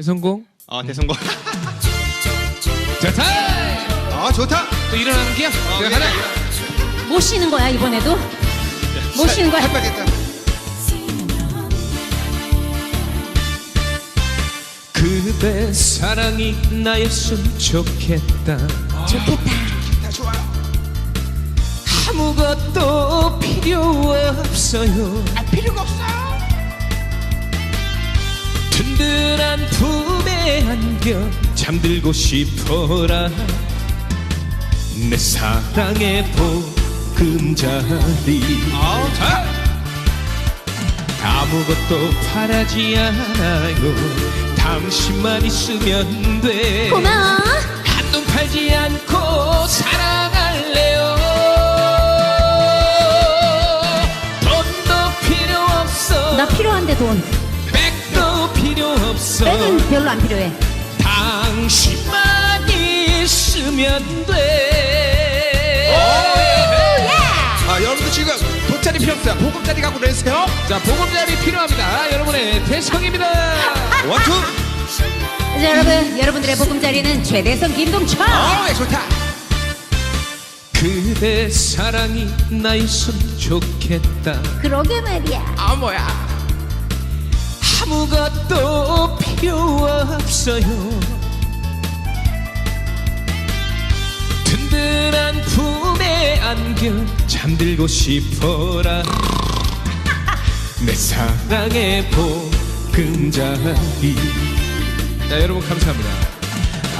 대성공. 아 대성공. 자, 타임! 아 좋다. 또 일어나는 기야. 어, 자, 하나. 못 쉬는 거야 이번에도? 못 쉬는 거야? 해봐야겠다. 그대 사랑이 나였으면 좋겠다. 좋겠다. 다 좋아요. 아무것도 필요 없어요. 아 필요가 없어. 든든한 품에 안겨 잠들고 싶어라. 내 사랑의 보금자리. 아 자. 아무것도 바라지 않아요. 당신만 있으면 돼. 고마워. 한눈 팔지 않고 사랑할래요. 돈도 필요 없어. 나 필요한데 돈. 없어. 빼는 별로 안 필요해. 당신만 있으면 돼. 아 여러분들 지금 돗자리 필요 없어요. 보금자리 갖고 내세요. 자, 보금자리 필요합니다. 여러분의 대성입니다. 원투. 자, 여러분, 여러분들의 보금자리는 최대성 김동철. 아 좋다. 그대 사랑이 나였으면 좋겠다. 그러게 말이야. 아 뭐야. 아무것도 필요 없어요. 든든한 품에 안겨 잠들고 싶어라. 내 사랑의 보금자리. 자, 여러분 감사합니다.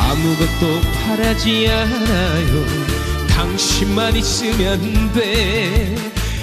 아무것도 바라지 않아요. 당신만 있으면 돼.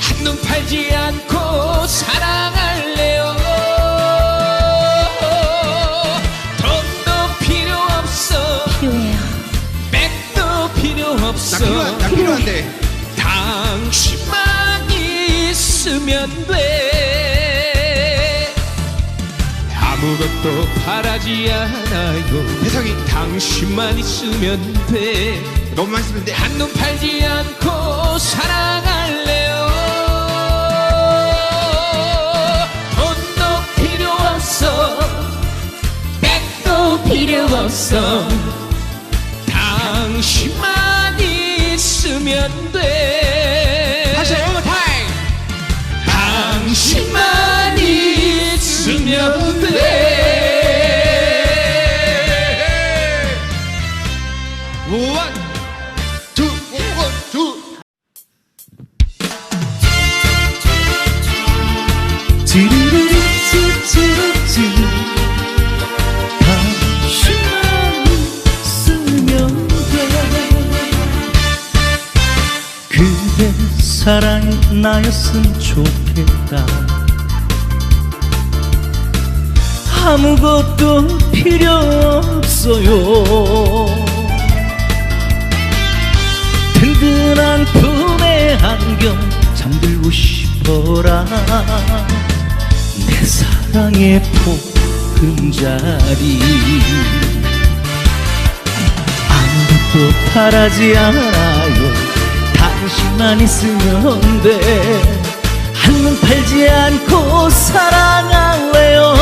한눈 팔지 않고 사랑할래요. 필요. 필요한 나 필요한데. 당신만 있으면 돼. 아무것도 바라지 않아요. 대성이 당신만 있으면 돼. 너무 많이 쓰면 돼. 한눈 팔지 않고 사랑할래요. 돈도 필요 없어. 백도 필요 없어. 당신만 있으면 돼. 다시 원more 타임. 당신만 있으면 나였으면 좋겠다. 아무것도 필요 없어요. 든든한 품에 안겨 잠들고 싶어라. 내 사랑의 보금자리. 아무것도 바라지 않아요 당신만 있으면 돼. 한눈 팔지 않고 사랑할래요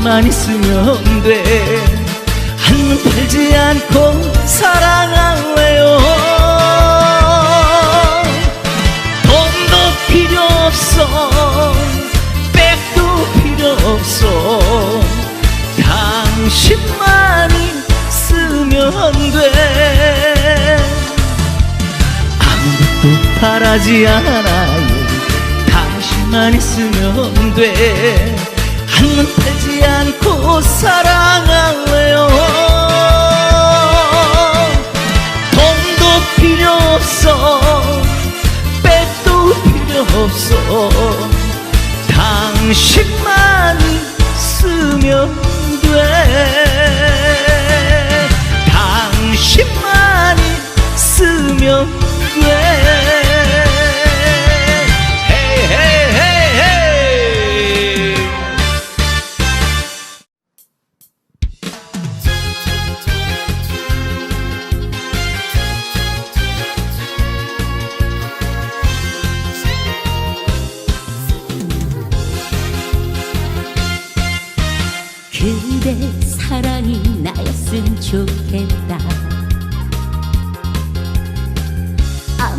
가만히 있으면 돼. 한눈 팔지 않고 사랑할래요. 돈도 필요 없어. 백도 필요 없어. 당신만 있으면 돼. 아무것도 바라지 않아요. 당신만 있으면 돼. 한눈 팔지 않고 사랑할래요. 돈도 필요 없어. 백도 필요 없어. 당신만 있으면 돼. 당신만 있으면 돼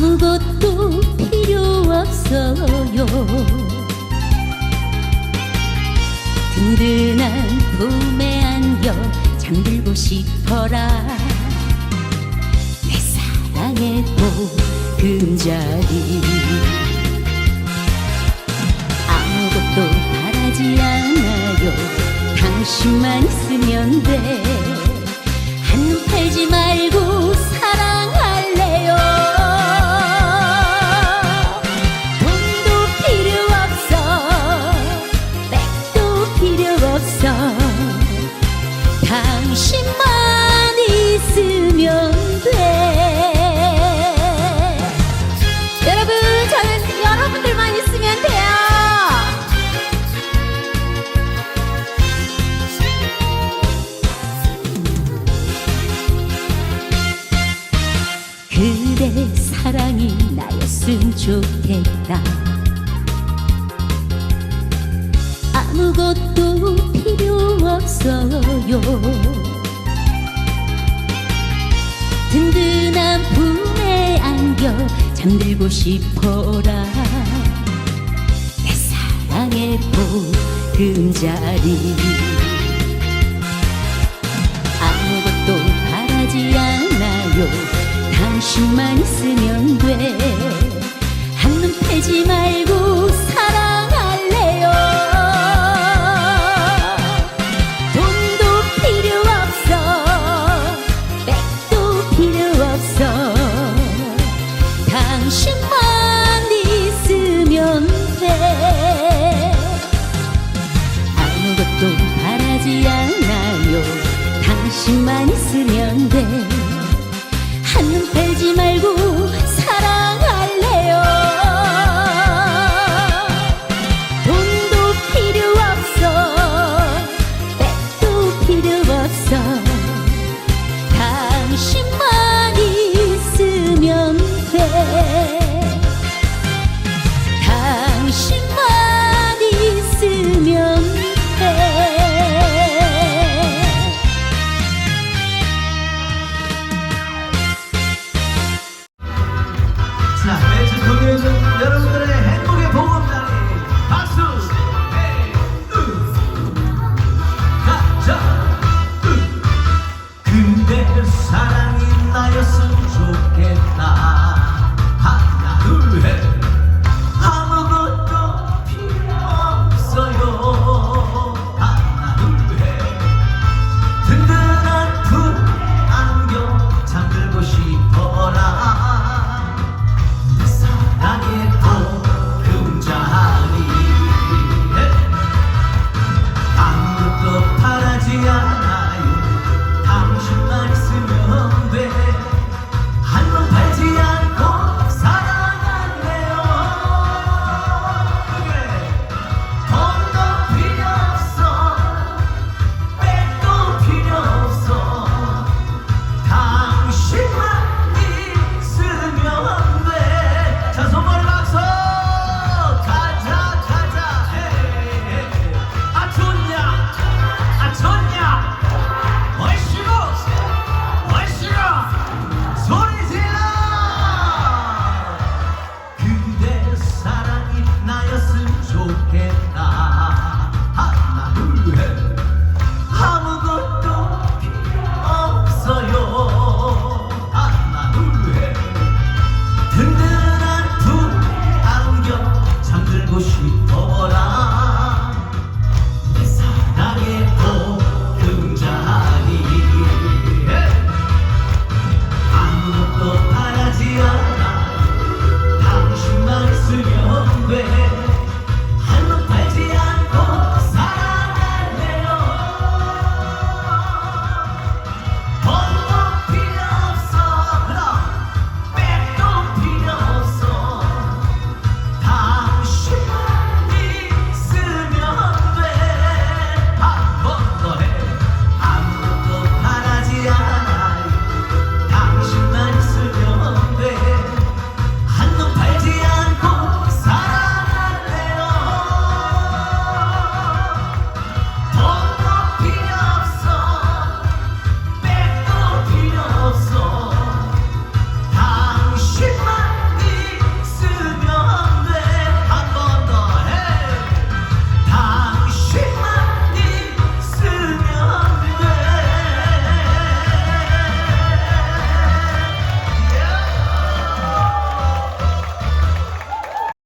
아무것도 필요 없어요. 든든한 품에 안겨 잠들고 싶어라. 내 사랑의 보금자리. 아무것도 바라지 않아요. 당신만 있으면 돼 그대 사랑이 나였으면 좋겠다. 아무것도 필요 없어요 든든한 품에 안겨 잠들고 싶어라. 내 사랑의 보금자리. 아무것도 바라지 않아요. 당신만 있으면 당 또 바라지요.